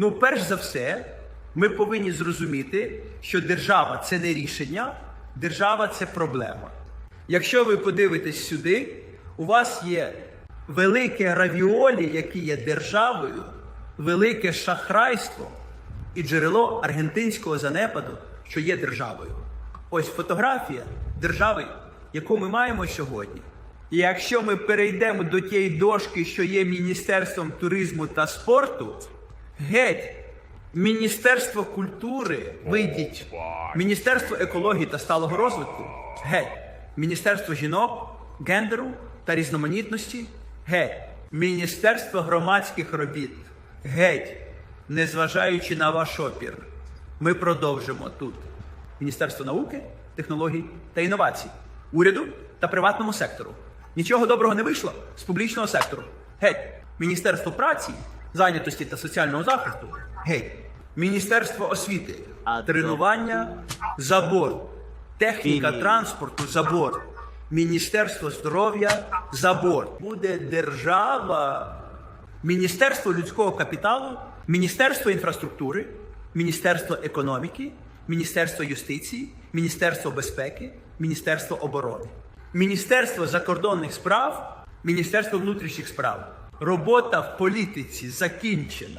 Ну, перш за все, ми повинні зрозуміти, що держава це не рішення, держава це проблема. Якщо ви подивитесь сюди, у вас є велике равіолі, яке є державою, велике шахрайство і джерело аргентинського занепаду, що є державою. Ось фотографія держави, яку ми маємо сьогодні. І якщо ми перейдемо до тієї дошки, що є Міністерством туризму та спорту, геть, Міністерство культури, вийдіть, Міністерство екології та сталого розвитку, геть, Міністерство жінок, гендеру та різноманітності, геть, Міністерство громадських робіт, геть, незважаючи на ваш опір, ми продовжимо тут. Міністерство науки, технологій та інновацій, уряду та приватному сектору. Нічого доброго не вийшло з публічного сектору. Геть. Міністерство праці, зайнятості та соціального захисту. Геть. Міністерство освіти, тренування забор, техніка транспорту забор. Міністерство здоров'я забор. Буде держава Міністерство людського капіталу, Міністерство інфраструктури, Міністерство економіки, Міністерство юстиції, Міністерство безпеки, Міністерство оборони, Міністерство закордонних справ, Міністерство внутрішніх справ. Робота в політиці закінчена.